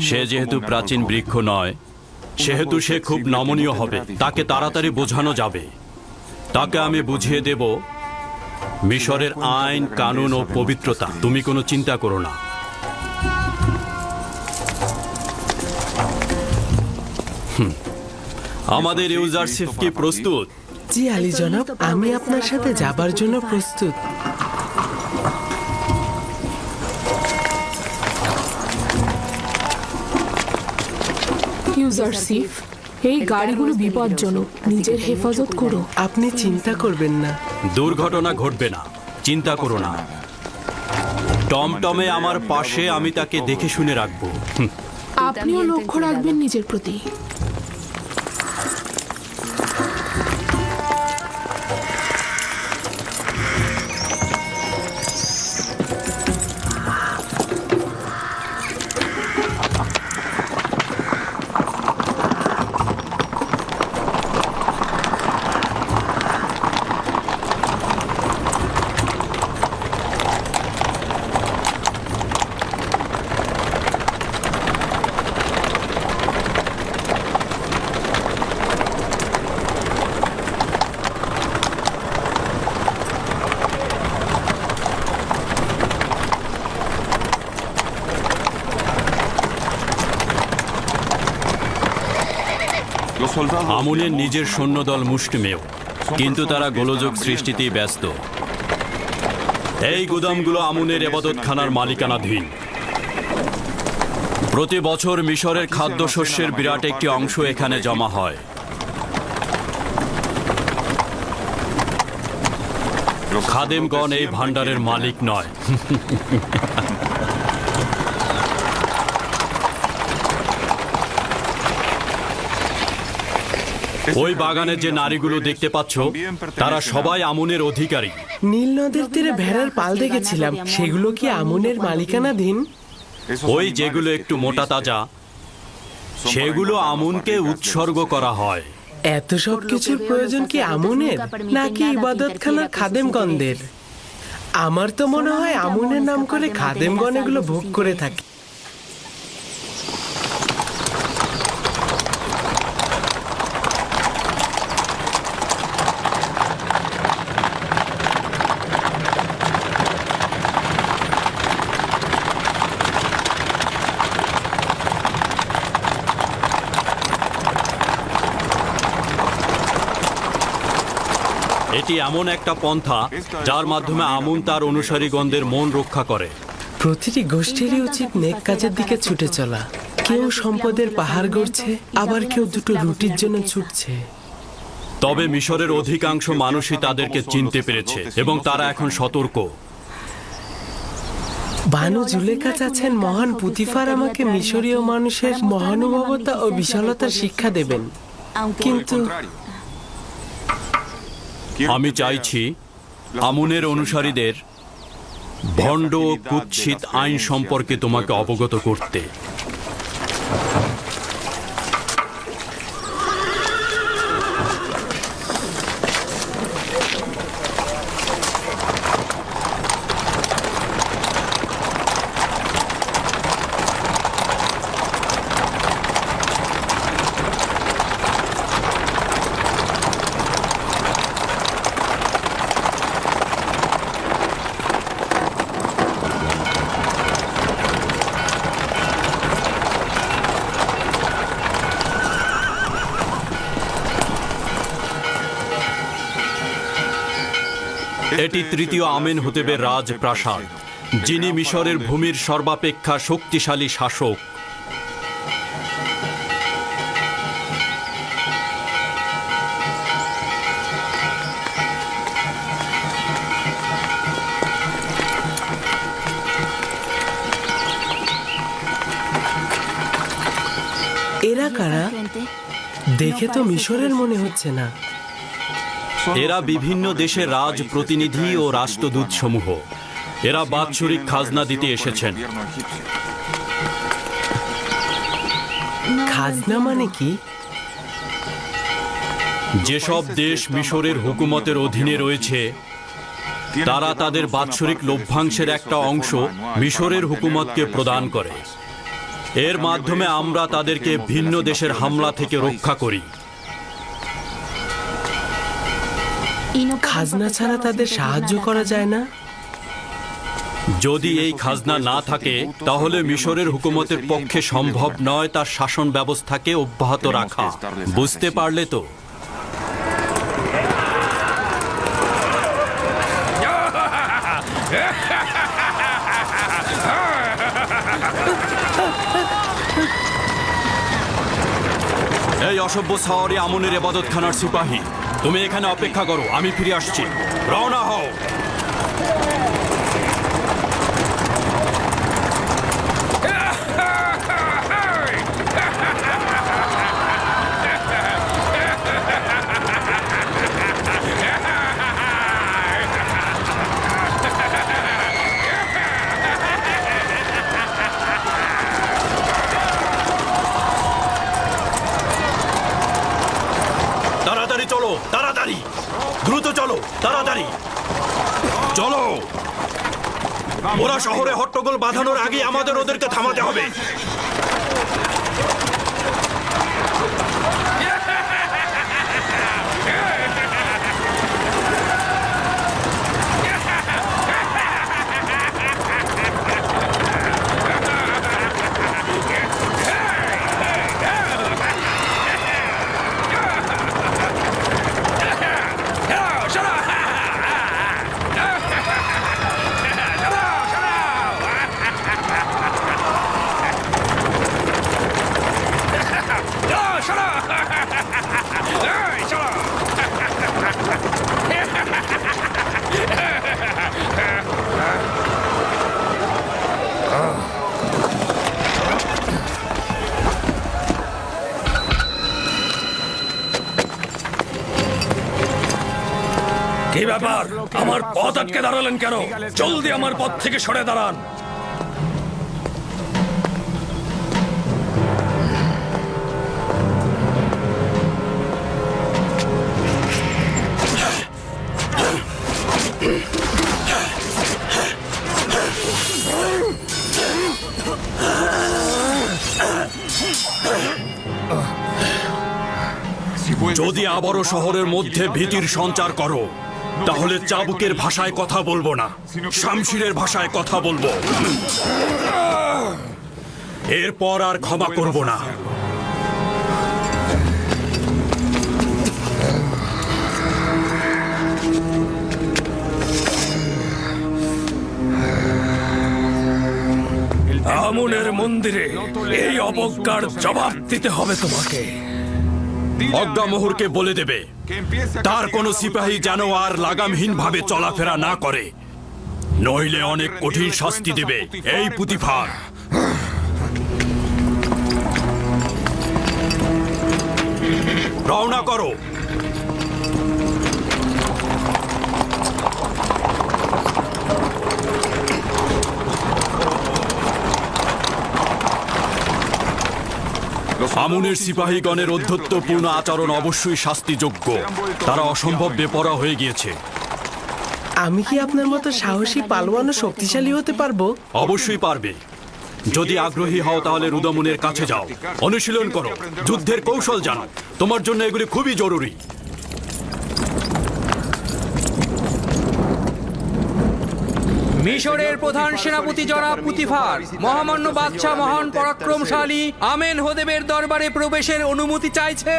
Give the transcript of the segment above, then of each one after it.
সে যেহেতু প্রাচীন বৃক্ষ নয় সেহেতু সে খুব নমনীয় হবে। তাকে তাড়াতাড়ি বোঝানো যাবে। তাকে আমি বুঝিয়ে দেব মিশরের আইন কানুন ও পবিত্রতা। তুমি কোনো চিন্তা করো না। হুম। আমাদের ইউজারশিপ কি প্রস্তুত? জি আলী জনাব আমি আপনার সাথে যাবার জন্য প্রস্তুত। ইউজারশিপ এই গাড়িগুলো বিপজ্জনক। নিজের হেফাজত করো। আপনি চিন্তা করবেন না। দুর্ঘটনা ঘটবে না। চিন্তা করো না। টমটমে আমার পাশে আমি তাকে দেখে শুনে রাখব। আপনিও লক্ষ্য রাখবেন নিজের প্রতি। আমুনের নিজের সৈন্যদল মুষ্টিমেয়, কিন্তু তারা গোলযোগ সৃষ্টিতেই ব্যস্ত। এই গুদামগুলো আমুনের এবাদতখানার মালিকানাধীন। প্রতি বছর মিশরের খাদ্যশস্যের বিরাট একটি অংশ এখানে জমা হয়। খাদেমগণ এই ভাণ্ডারের মালিক নয়। ওই বাগানে যে নারীগুলো দেখতে পাচ্ছ তারা সবাই আমুনের অধিকারী। নীল নদের তীরে ভেড়ার পাল দেখেছিলাম। সেগুলো কি আমনের মালিকানাধীন ওই যেগুলো একটু মোটা তাজা সেগুলো আমুনকে উৎসর্গ করা হয়। এত সব কিছুর প্রয়োজন কি আমনের নাকি ইবাদতখানার খাদেমগণদের? আমার তো মনে হয় আমনের নাম করে খাদেমগণ এগুলো ভোগ করে থাকে। এটি এমন একটা পন্থা যার মাধ্যমে আমুন তার অনুসারীগণদের মন রক্ষা করে। প্রতিটি গোষ্ঠীরই উচিত নেক কাজের দিকে ছুটে চলা। কেউ সম্পদের পাহাড় গড়ছে আবার কেউ দুটো রুটির জন্য ছুটছে। তবে মিশরের অধিকাংশ মানুষই তাদেরকে চিনতে পেরেছে এবং তারা এখন সতর্ক। বানু জুলেখা চাচ্ছেন মহান পুতিফার আমাকে মিশরীয় মানুষের মহানুভবতা ও বিশালতার শিক্ষা দেবেন। কিন্তু আমি চাইছি আমুনের অনুসারীদের ভণ্ড ও কুৎসিত আইন সম্পর্কে তোমাকে অবগত করতে। এটি তৃতীয় আমিন আমেন হতেবের রাজপ্রাসাদ, যিনি মিশরের ভূমির সর্বাপেক্ষা শক্তিশালী শাসক। এরা কারা? দেখে তো মিশরের মনে হচ্ছে না। এরা বিভিন্ন দেশের রাজ প্রতিনিধি ও রাষ্ট্রদূত সমূহ এরা বাৎসরিক খাজনা দিতে এসেছেন। খাজনা মানে কি? যেসব দেশ মিশরের হুকুমতের অধীনে রয়েছে তারা তাদের বাৎসরিক লভ্যাংশের একটা অংশ মিশরের হুকুমতকে প্রদান করে। এর মাধ্যমে আমরা তাদেরকে ভিন্ন দেশের হামলা থেকে রক্ষা করি। খাজনা ছাড়া তাদের সাহায্য করা যায় না? যদি এই খাজনা না থাকে তাহলে মিশরের হুকুমতের পক্ষে সম্ভব নয় তার শাসন ব্যবস্থাকে অব্যাহত রাখা। বুঝতে পারলে তো? এই অসভ্য সাওয়ারি আমনের এবাদতখানার সিপাহী। তুমি এখানে অপেক্ষা করো আমি ফিরে আসছি। রওনা হও। তাড়াতাড়ি। দ্রুত চলো তাড়াতাড়ি। চলো। ওরা শহরে হট্টগোল বাঁধানোর আগে আমাদের ওদেরকে থামাতে হবে। আমার পথ আটকে দাঁড়ালেন কেন? জলদি আমার পথ থেকে সরে দাঁড়ান। যদি আবারও শহরের মধ্যে ভীতির সঞ্চার করো তাহলে চাবুকের ভাষায় কথা বলব না, শামশিরের ভাষায় কথা বলব। এরপর আর ক্ষমা করব না। আমুনের মন্দিরে এই অবজ্ঞার জবাব দিতে হবে তোমাকে। অজ্ঞা মোহরকে বলে দেবে। তার কোনো সিপাহী যেন আর লাগামহীনভাবে চলাফেরা না করে। নইলে অনেক কঠিন শাস্তি দেবে এই পুতিফার। রওনা করো। আমুনের সিপাহীগণের অধ্যত্বপূর্ণ আচরণ অবশ্যই শাস্তিযোগ্য। তারা অসম্ভব বেপরা হয়ে গিয়েছে। আমি কি আপনার মতো সাহসী পালোয়ানো ও শক্তিশালী হতে পারব? অবশ্যই পারবে। যদি আগ্রহী হও তাহলে রুদামুনের কাছে যাও। অনুশীলন করো। যুদ্ধের কৌশল জানো। তোমার জন্য এগুলি খুবই জরুরি। মিশরের প্রধান সেনাপতি জনাব পুতিফার, মহামান্য বাদশাহ মহান পরাক্রমশালী আমেন হোদেবের দরবারে প্রবেশের অনুমতি চাইছে।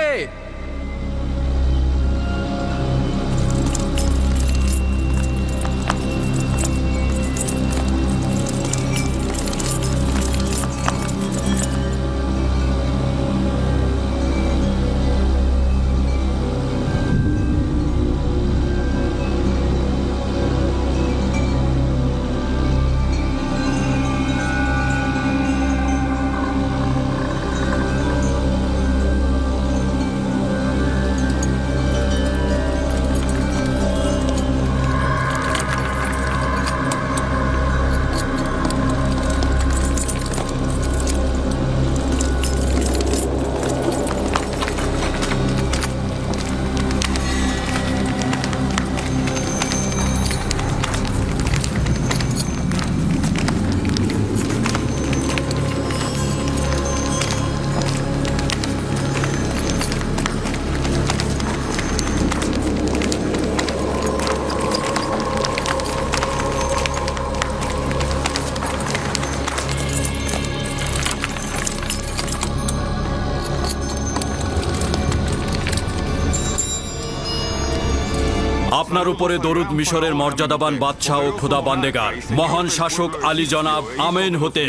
আপনার উপরে দরুদ মিশরের মর্যাদাবান বাদশাহ ও খোদা বান্দেগার। মহান শাসক আলী জনাব আমেন হতে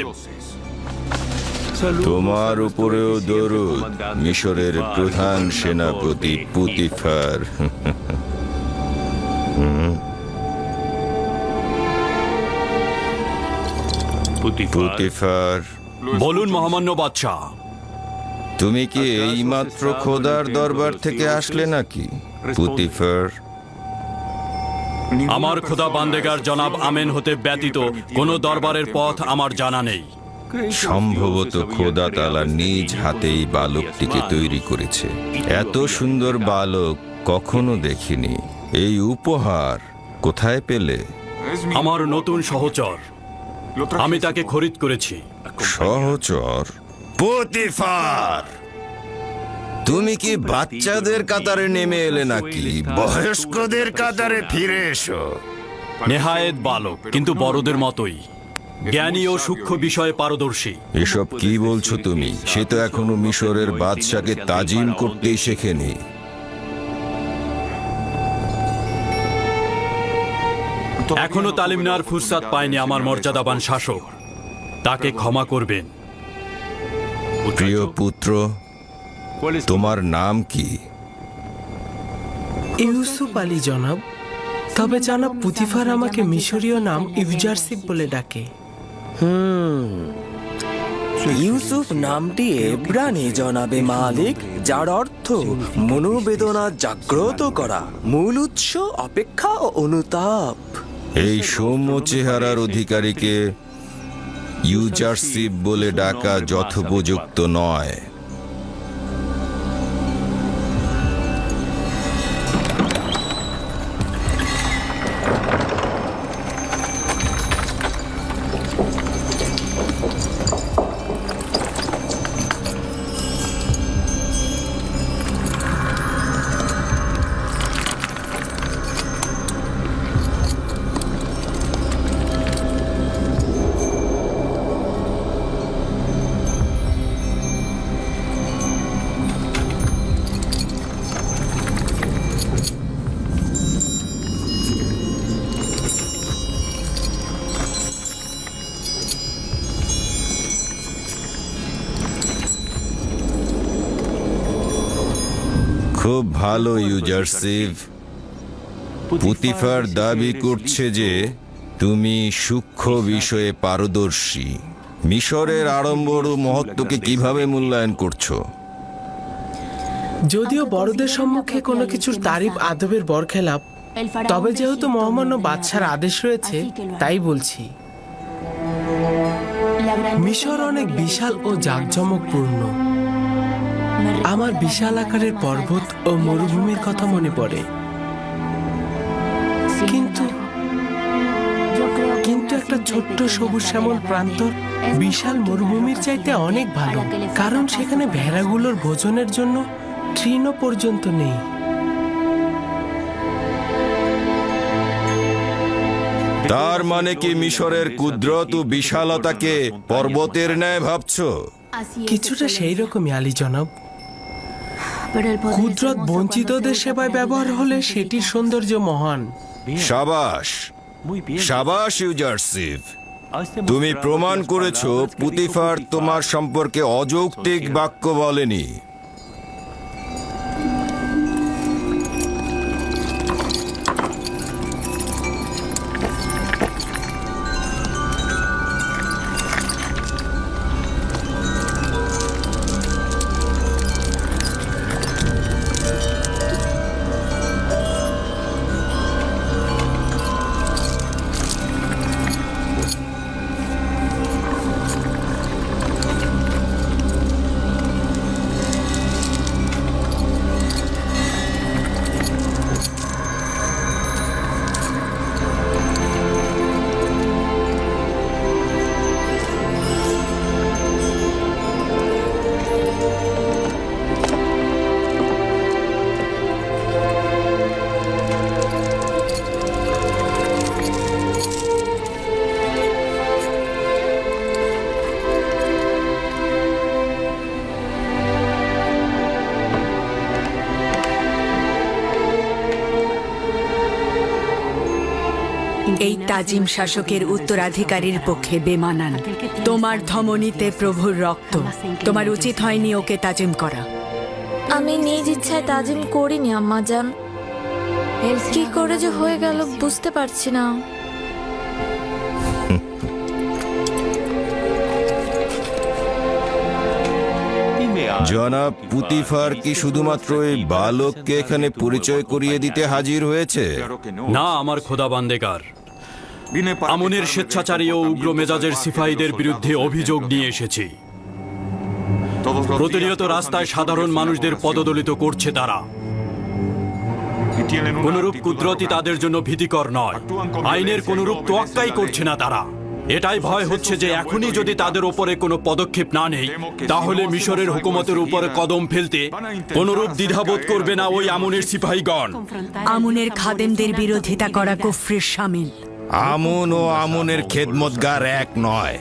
তোমার উপরেও দরুদ মিশরের প্রধান সেনাপতি পুতিফার। পুতিফার। বলুন মহামান্য বাদশাহ। তুমি কি এইমাত্র খোদার দরবার থেকে আসলে নাকি পুতিফার? আমার খোদা বান্দেগার জনাব আমেন হতে ব্যতীত কোনো দরবারের পথ আমার জানা নেই। সম্ভবত খোদা তালা নিজ হাতেই বালকটিকে তৈরি করেছে। এত সুন্দর বালক কখনো দেখিনি। এই উপহার কোথায় পেলে? আমার নতুন সহচর। আমি তাকে খরিদ করেছি। সহচর? পুতিফার তুমি কি বাচ্চাদের কাতারে নেমে এলে নাকি? বয়স্কদের কাতারে ফিরে এসো। নেহায়েত বালক কিন্তু বড়দের মতোই। জ্ঞানী ও সূক্ষ্ম বিষয়ে পারদর্শী। এসব কি বলছো তুমি? সে তো এখনও মিশরের বাদশাকে তাজিম করতেই শেখেনি। এখনও তালিম নেওয়ার ফুরসাদ পায়নি আমার মর্যাদাবান শাসক। তাকে ক্ষমা করবেন। প্রিয় পুত্র তোমার নাম কি? ইউসুফ আলী জনাব তবে জানাব পুতিফার আমাকে মিশরীয় নাম ইউজারসিপ বলে ডাকে। ইউসুফ নামটি এব্রানি জনাবে মালিক যার অর্থ মনোবেদনা জাগ্রত করা মূল উৎস অপেক্ষা ও অনুতাপ। এই সৌম্য চেহারার অধিকারীকে ইউজারশিপ বলে ডাকা যথোপযুক্ত নয়। খুব ভালো ইউজারশিপ পুতিফার দাবি করছে যে তুমি সূক্ষ্ম বিষয়ে পারদর্শী। মিশরের আড়ম্বর ও মহত্বকে কীভাবে মূল্যায়ন করছ? যদিও বড়দের সম্মুখে কোনো কিছুর তারিফ, আদবের বরখেলাপ, তবে যেহেতু মহামান্য বাদশার আদেশ রয়েছে, তাই বলছি। মিশর অনেক বিশাল ও জাঁকজমকপূর্ণ। আমার বিশাল আকারের পর্বত ও মরুভূমির কথা মনে পড়ে। কিন্তু কিন্তু একটা ছোট্ট সবুজ শ্যামল প্রান্তর বিশাল মরুভূমির চাইতে অনেক ভালো কারণ সেখানে ভেড়াগুলোর ভোজনের জন্য তৃণ পর্যন্ত নেই। তার মানে কি মিশরের কুদরত ও বিশালতাকে পর্বতের ন্যায় ভাবছ? কিছুটা সেই রকমই আলী জনাব। কুদরত বঞ্চিতদের সেবায় ব্যবহার হলে সেটির সৌন্দর্য মহান। সাবাস। সাবাস ইউজারসিভ তুমি প্রমাণ করেছ পুতিফার তোমার সম্পর্কে অযৌক্তিক বাক্য বলেনি। এই তাজিম শাসকের উত্তরাধিকারীর পক্ষে বেমানান। তোমার ধমনীতে প্রভুর রক্ত। তোমার উচিত হয়নি ওকে তাজিম করা। আমি নিজ ইচ্ছায় তাজিম করিনি আম্মা আম্মাজান কি করে যে হয়ে গেল বুঝতে পারছি না। জনাব পুতিফার কি শুধুমাত্র এই বালককে এখানে পরিচয় করিয়ে দিতে হাজির হয়েছে? না আমার খোদা বান্দেগার আমনের স্বেচ্ছাচারী ও উগ্র মেজাজের সিপাহীদের বিরুদ্ধে অভিযোগ নিয়ে এসেছি। প্রতিনিয়ত রাস্তায় সাধারণ মানুষদের পদদলিত করছে তারা। কোনরূপ কুদরতি তাদের জন্য ভীতিকর নয়। আইনের কোনরূপ তোয়াক্কাই করছে না তারা। এটাই ভয় হচ্ছে যে এখনই যদি তাদের উপরে কোনো পদক্ষেপ না নেই, তাহলে মিশরের হুকুমতের উপরে কদম ফেলতে কোনরূপ দ্বিধাবোধ করবে না ওই আমনের সিপাহীগণ। আমুনের খাদেমদের বিরোধিতা করা কুফরির সামিল। আমন ও আমনের খেদমতগার এক নয়।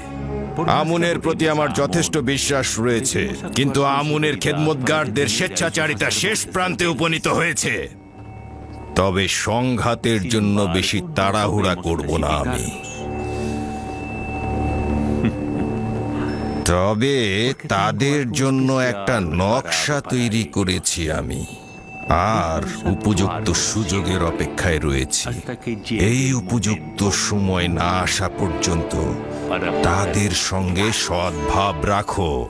আমনের প্রতি আমার যথেষ্ট বিশ্বাস রয়েছে, কিন্তু আমনের খেদমতগারদের স্বেচ্ছাচারিতা শেষ প্রান্তে উপনীত হয়েছে। তবে সংঘাতের জন্য বেশি তাড়াহুড়া করব না আমি। তবে তাদের জন্য একটা নকশা তৈরি করেছি আমি। আর উপযুক্ত সুযোগের অপেক্ষায় রয়েছি। এই উপযুক্ত সময় না আসা পর্যন্ত তাদের সঙ্গে সদ্ভাব রাখো।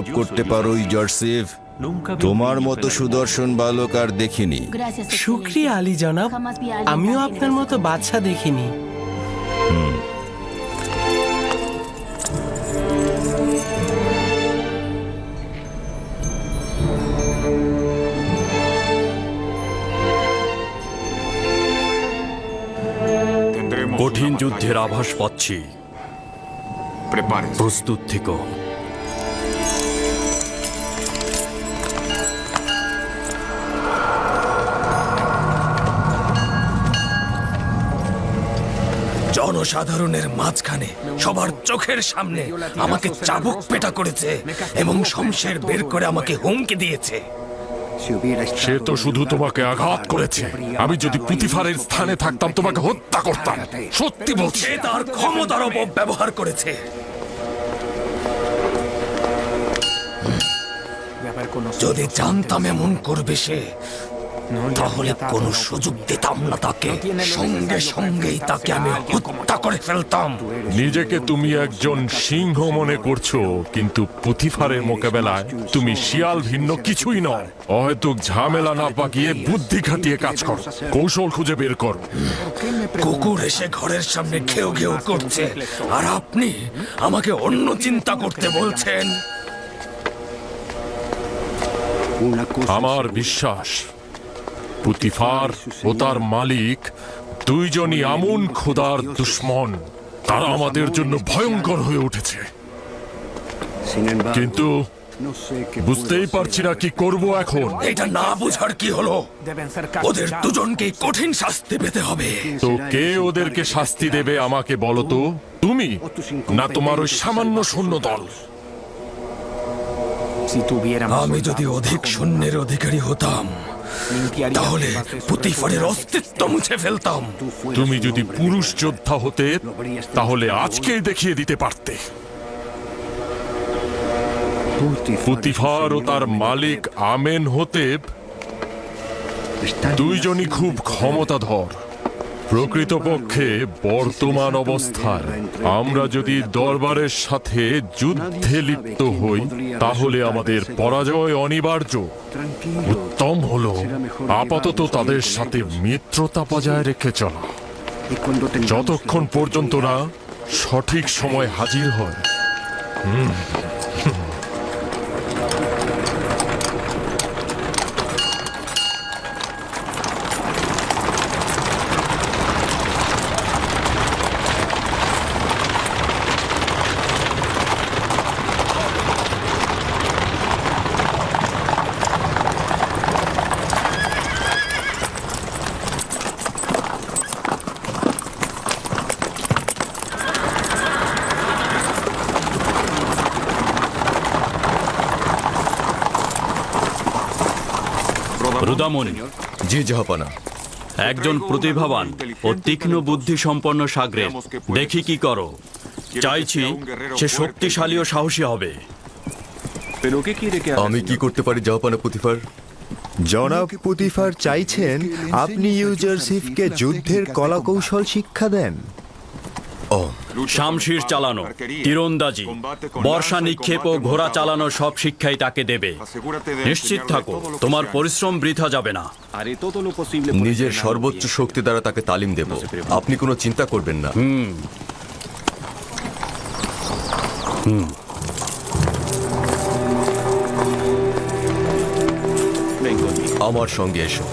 আত্মগৌরব করতে পারো ইজারসিফ তোমার মতো সুদর্শন বালক আর দেখিনি। শুক্রিয়া আলী জনাব। আমিও আপনার মতো বাচ্চা দেখিনি। কঠিন যুদ্ধের আভাস পাচ্ছি। প্রস্তুত থেকো। জনসাধারণের মাঝখানে সবার চোখের সামনে আমাকে চাবুক পেটা করেছে এবং শমশের বের করে আমাকে হুমকি দিয়েছে। সে তো শুধু তোমাকে আঘাত করেছে। আমি যদি পুতিফারের স্থানে থাকতাম তোমাকে হত্যা করতাম। সত্যি বলছি। সে তার ক্ষমতার ব্যবহার করেছে। যদি জানতাম এমন করবে সে তাহলে কোনো সুযোগ দিতাম না তাকে। সঙ্গে সঙ্গেই তাকে আমি হত্যা করে ফেলতাম। নিজেকে তুমি একজন সিংহ মনে করছ কিন্তু পুতিফারের মোকাবেলায় তুমি শিয়াল ভিন্ন কিছুই নয়। অহেতুক ঝামেলা না পাকিয়ে বুদ্ধি খাটিয়ে কাজ করো কৌশল খুঁজে বের করো। কুকুর এসে ঘরের সামনে ঘেউ ঘেউ করছে। আর আপনি আমাকে অন্য চিন্তা করতে বলছেন। আমার বিশ্বাস পুতিফার ও তার মালিক দুইজনই আমন খোদার দুশ্মন। তারা আমাদের জন্য ভয়ঙ্কর হয়ে উঠেছে। কিন্তু বুঝতেই পারছি না কি করব এখন। এটা না বুঝার কি হলো? ওদের দুজনকে কঠিন শাস্তি পেতে হবে। তো কে ওদেরকে শাস্তি দেবে আমাকে বলো তো? তুমি? না তোমার ওই সামান্য শূন্য দল? আমি যদি অধিক শূন্যের অধিকারী হতাম তাহলে পুতিফারের অস্তিত্ব মুছে ফেলতাম। তুমি যদি পুরুষ যোদ্ধা হতে তাহলে আজকেই দেখিয়ে দিতে পারতে। পুতিফার ও তার মালিক আমেন হতে দুইজনই খুব ক্ষমতাধর। প্রকৃতপক্ষে বর্তমান অবস্থায় আমরা যদি দরবারের সাথে যুদ্ধে লিপ্ত হই, তাহলে আমাদের পরাজয় অনিবার্য। উত্তম হল, আপাতত তাদের সাথে মিত্রতা বজায় রেখে চলা। যতক্ষণ পর্যন্ত না সঠিক সময় হাজির হয়। রুদামণি জি জাহাপানা। একজন প্রতিভাবান ও তীক্ষ্ণ বুদ্ধি সম্পন্ন সাগরে। দেখি কি করো। চাইছি সে শক্তিশালী ও সাহসী হবে। আমি কি করতে পারি জাহাপানা পুতিফার? জনাব পুতিফার চাইছেন আপনি ইউজারসিফকে যুদ্ধের কলাকৌশল শিক্ষা দেন। ও শামশির চালানো তীরন্দাজি বর্ষা নিক্ষেপ ও ঘোড়া চালানো সব শিক্ষাই তাকে দেবে। নিশ্চিত থাকো তোমার পরিশ্রম বৃথা যাবে না। নিজের সর্বোচ্চ শক্তি দ্বারা তাকে তালিম দেব। আপনি কোনো চিন্তা করবেন না। আমার সঙ্গে এসো।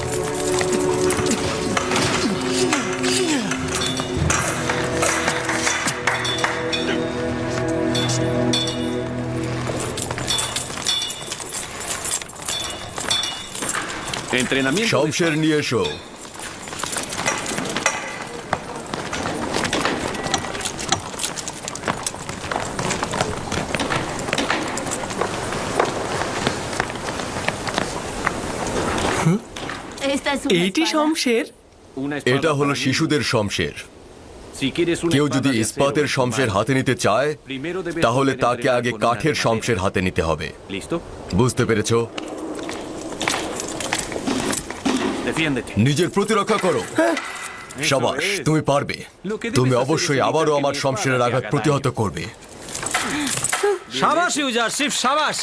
শমশের নিয়ে এসো এইটি শমশের এটা হলো শিশুদের শমশের। কেউ যদি ইস্পাতের শমশের হাতে নিতে চায় তাহলে তাকে আগে কাঠের শমশের হাতে নিতে হবে। বুঝতে পেরেছ? নিজের প্রতিরক্ষা করো। সাবাস তুমি পারবে। তুমি অবশ্যই আবারও আমার শমশেরের আঘাত প্রতিহত করবে। সাবাস ইউজারশিপ সাবাস।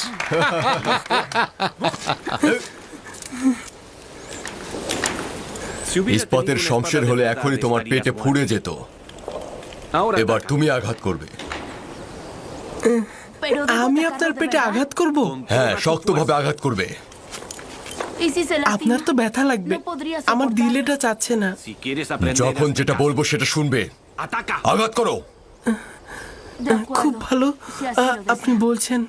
ইস্পাতের শমশের হলে এখনই তোমার পেটে ফুড়ে যেত। এবার তুমি আঘাত করবে। আমি আপনার পেটে আঘাত করব? হ্যাঁ শক্তভাবে আঘাত করবে। আপনার তো ব্যথা লাগবে। আমার দিলেটা চাচ্ছে না। যখন যেটা বলব সেটা শুনবে। আঘাত করো। খুব ভালো। আ, আপনি বলছেন।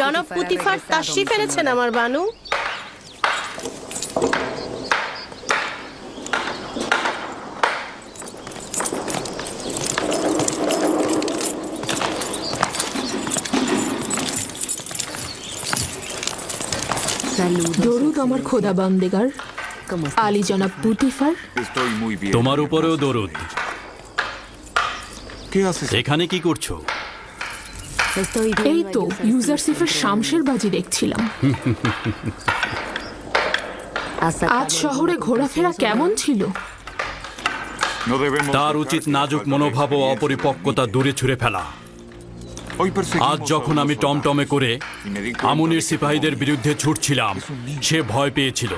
জনাব পুতিফার তাশরিফ এনেছেন আমার বানু। দরুদ আমার খোদা বান্দেগার আলী জনাব পুতিফার। তোমার উপরেও দরুদ। এখানে কি করছ? এই তো ইউজারসিফের শামশের বাজি দেখছিলাম। আজ শহরে ঘোরাফেরা কেমন ছিল? তার উচিত নাজুক মনোভাব ও অপরিপক্কতা দূরে ছুঁড়ে ফেলা। আজ যখন আমি টমটমে করে আমুনির সিপাহীদের বিরুদ্ধে ছুটছিলাম সে ভয় পেয়েছিল।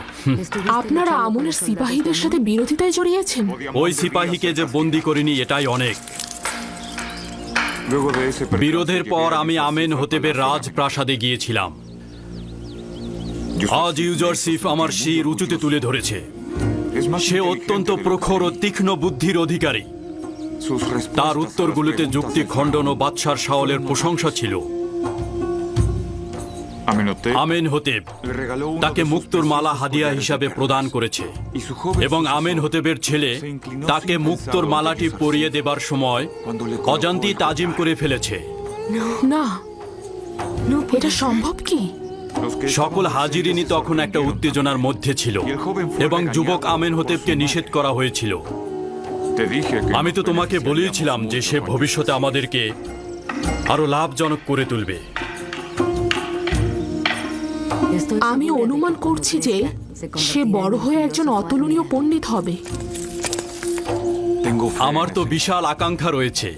আপনারা আমনের সিপাহীদের সাথে বিরোধিতায় জড়িয়েছেন? ওই সিপাহীকে যে বন্দি করিনি এটাই অনেক। বিরোধের পর আমি আমেন হতেবের রাজপ্রাসাদে গিয়েছিলাম। আজ ইউজারসিফ আমার শির উঁচুতে তুলে ধরেছে। সে অত্যন্ত প্রখর ও তীক্ষ্ণ বুদ্ধির অধিকারী। তার উত্তরগুলোতে যুক্তি, খণ্ডন ও বাদশার শাওলের প্রশংসা ছিল। আমেন হতেব তাকে মুক্তোর মালা হাদিয়া হিসাবে প্রদান করেছে। এবং আমেন হতেবের ছেলে তাকে মুক্তোর মালাটি পরিয়ে দেবার সময় অজান্তি তাজিম করে ফেলেছে। না এটা সম্ভব কি? সকল হাজিরিনী তখন একটা উত্তেজনার মধ্যে ছিল এবং যুবক আমেন হতেবকে নিষেধ করা হয়েছিল। আমি তো তোমাকে বলেইছিলাম যে সে ভবিষ্যতে আমাদেরকে আরও লাভজনক করে তুলবে। আমি অনুমান করছি যে সে বড় হয়ে একজন অতুলনীয় পণ্ডিত হবে। আমার তো বিশাল আকাঙ্ক্ষা রয়েছে।